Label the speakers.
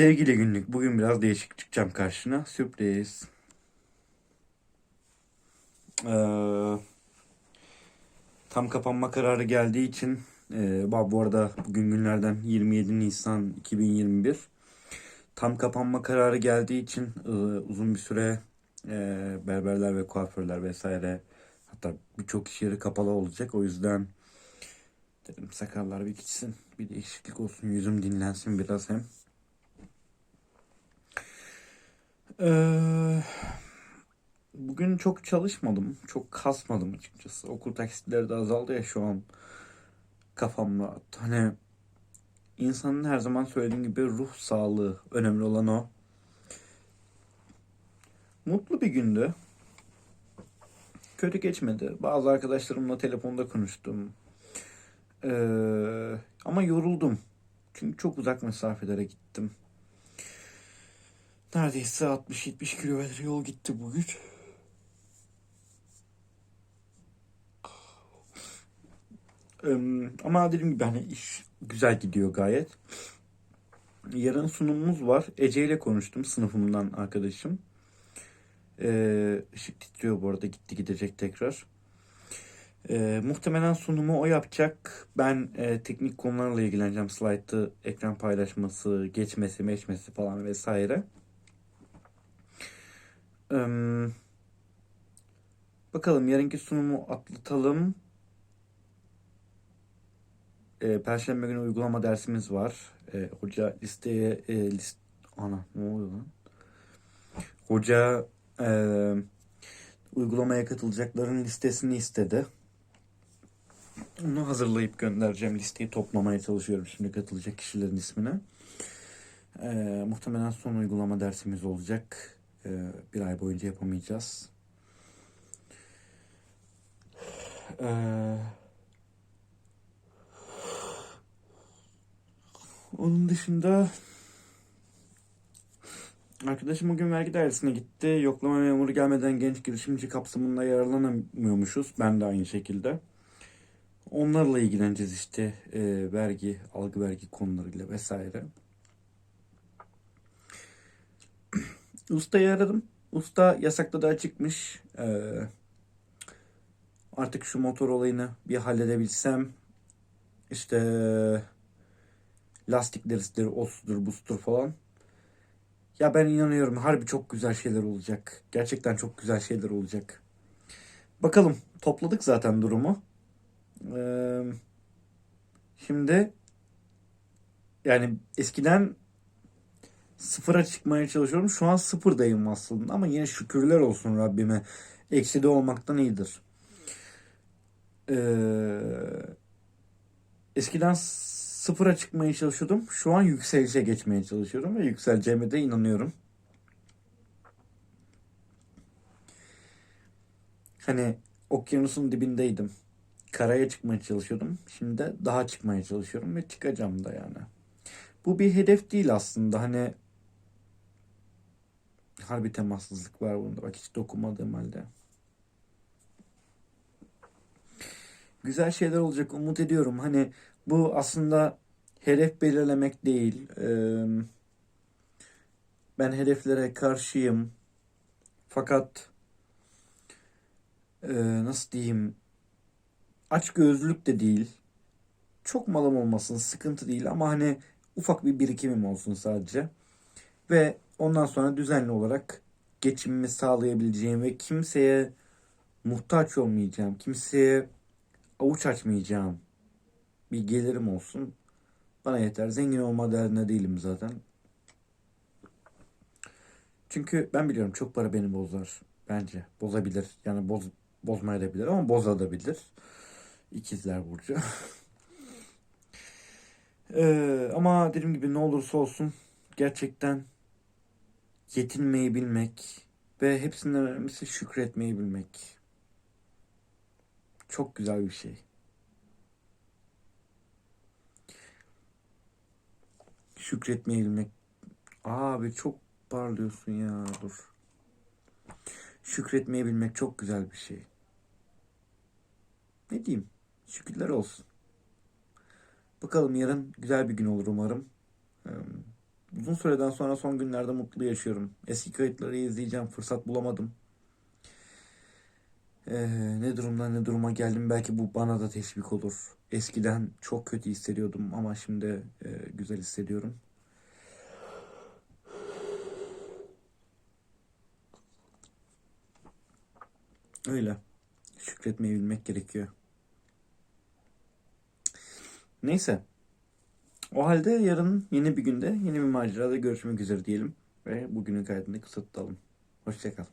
Speaker 1: Sevgili günlük bugün biraz değişik çıkacağım karşına. Sürpriz. Ee, tam kapanma kararı geldiği için e, bu arada bugün günlerden 27 Nisan 2021. Tam kapanma kararı geldiği için e, uzun bir süre e, berberler ve kuaförler vesaire hatta birçok iş yeri kapalı olacak. O yüzden dedim sakallar bir gitsin. Bir değişiklik olsun. Yüzüm dinlensin biraz hem. Ee, bugün çok çalışmadım. Çok kasmadım açıkçası. Okul taksitleri de azaldı ya şu an kafam rahat. Hani insanın her zaman söylediğim gibi ruh sağlığı önemli olan o. Mutlu bir gündü. Kötü geçmedi. Bazı arkadaşlarımla telefonda konuştum. Ee, ama yoruldum. Çünkü çok uzak mesafelere gittim. Neredeyse 60-70 kilometre yol gitti bugün. Ama dediğim gibi hani iş güzel gidiyor gayet. Yarın sunumumuz var. Ece ile konuştum sınıfımdan arkadaşım. Ee, ışık titriyor bu arada gitti gidecek tekrar. Ee, muhtemelen sunumu o yapacak. Ben e, teknik konularla ilgileneceğim. Slide'ı ekran paylaşması, geçmesi, meçmesi falan vesaire. Bakalım yarınki sunumu atlatalım. Ee, Perşembe günü uygulama dersimiz var. Ee, hoca listeye e, list ana ne oluyor lan? Hoca e, uygulamaya katılacakların listesini istedi. Onu hazırlayıp göndereceğim. Listeyi toplamaya çalışıyorum şimdi katılacak kişilerin ismini. Ee, muhtemelen son uygulama dersimiz olacak. Ee, bir ay boyunca yapamayacağız. Ee, onun dışında arkadaşım bugün vergi dairesine gitti. Yoklama memuru gelmeden genç girişimci kapsamında yararlanamıyormuşuz. Ben de aynı şekilde. Onlarla ilgileneceğiz işte e, vergi, algı vergi konularıyla vesaire. Ustayı aradım. Usta yasakta da çıkmış. Ee, artık şu motor olayını bir halledebilsem işte lastikleri, osudur, bustur falan. Ya ben inanıyorum harbi çok güzel şeyler olacak. Gerçekten çok güzel şeyler olacak. Bakalım topladık zaten durumu. Ee, şimdi yani eskiden sıfıra çıkmaya çalışıyorum. Şu an sıfırdayım aslında ama yine şükürler olsun Rabbime. Ekside olmaktan iyidir. Ee, eskiden sıfıra çıkmaya çalışıyordum. Şu an yükselişe geçmeye çalışıyorum ve yükseleceğime de inanıyorum. Hani okyanusun dibindeydim. Karaya çıkmaya çalışıyordum. Şimdi daha çıkmaya çalışıyorum ve çıkacağım da yani. Bu bir hedef değil aslında. Hani harbi temassızlık var bunda. Bak hiç dokunmadığım halde. Güzel şeyler olacak umut ediyorum. Hani bu aslında hedef belirlemek değil. Ben hedeflere karşıyım. Fakat nasıl diyeyim aç gözlük de değil. Çok malım olmasın sıkıntı değil ama hani ufak bir birikimim olsun sadece. Ve ondan sonra düzenli olarak geçimimi sağlayabileceğim ve kimseye muhtaç olmayacağım, kimseye avuç açmayacağım bir gelirim olsun. Bana yeter. Zengin olma derdinde değilim zaten. Çünkü ben biliyorum çok para beni bozar. Bence bozabilir. Yani boz, bozmaya da bilir ama bozabilir. İkizler Burcu. ee, ama dediğim gibi ne olursa olsun gerçekten yetinmeyi bilmek ve hepsinden önemlisi şükretmeyi bilmek. Çok güzel bir şey. Şükretmeyi bilmek. Abi çok parlıyorsun ya dur. Şükretmeyi bilmek çok güzel bir şey. Ne diyeyim? Şükürler olsun. Bakalım yarın güzel bir gün olur umarım. Uzun süreden sonra son günlerde mutlu yaşıyorum. Eski kayıtları izleyeceğim. Fırsat bulamadım. Ee, ne durumdan ne duruma geldim. Belki bu bana da teşvik olur. Eskiden çok kötü hissediyordum ama şimdi e, güzel hissediyorum. Öyle. Şükretmeyi bilmek gerekiyor. Neyse. O halde yarın yeni bir günde yeni bir macerada görüşmek üzere diyelim. Ve bugünün kaydını kısa tutalım. Hoşçakal.